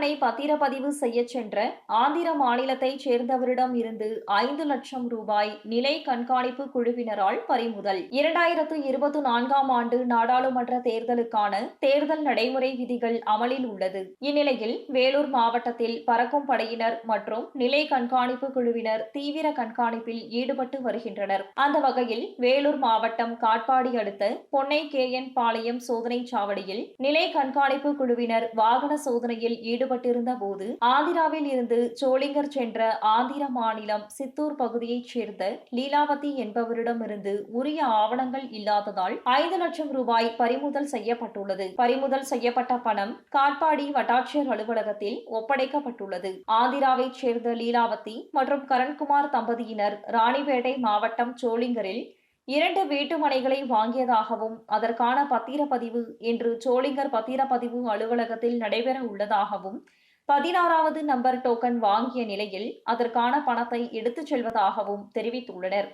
பத்திரப்பதிவு செய்ய சென்ற ஆந்திர மாநிலத்தைச் சேர்ந்தவரிடம் இருந்து ஐந்து லட்சம் ரூபாய் நிலை கண்காணிப்பு குழுவினரால் பறிமுதல். இரண்டாயிரத்து இருபத்தி நான்காம் ஆண்டு நாடாளுமன்ற தேர்தலுக்கான தேர்தல் நடைமுறை விதிகள் அமலில் உள்ளது. இந்நிலையில் வேலூர் மாவட்டத்தில் பறக்கும் படையினர் மற்றும் நிலை கண்காணிப்பு குழுவினர் தீவிர கண்காணிப்பில் ஈடுபட்டு வருகின்றனர். அந்த வகையில் வேலூர் மாவட்டம் காட்பாடி அடுத்த பொன்னை கே என் பாளையம் சோதனை சாவடியில் நிலை கண்காணிப்பு குழுவினர் வாகன சோதனையில் ஈடுபட்டிருந்த போது ஆந்திராவில் இருந்து சோளிங்கர் சென்ற ஆந்திர மாநிலம் சித்தூர் பகுதியைச் சேர்ந்த லீலாவதி என்பவரிடமிருந்து உரிய ஆவணங்கள் இல்லாததால் ஐந்து லட்சம் ரூபாய் பறிமுதல் செய்யப்பட்டுள்ளது. பறிமுதல் செய்யப்பட்ட பணம் காட்பாடி வட்டாட்சியர் அலுவலகத்தில் ஒப்படைக்கப்பட்டுள்ளது. ஆந்திராவைச் சேர்ந்த லீலாவதி மற்றும் கரண்குமார் தம்பதியினர் ராணிப்பேட்டை மாவட்டம் சோளிங்கரில் இரண்டு வீட்டுமனைகளை வாங்கியதாகவும் அதற்கான பத்திரப்பதிவு இன்று சோளிங்கர் பத்திரப்பதிவு அலுவலகத்தில் நடைபெற உள்ளதாகவும் பதினாறாவது நம்பர் டோக்கன் வாங்கிய நிலையில் அதற்கான பணத்தை எடுத்துச் செல்வதாகவும் தெரிவித்துள்ளனர்.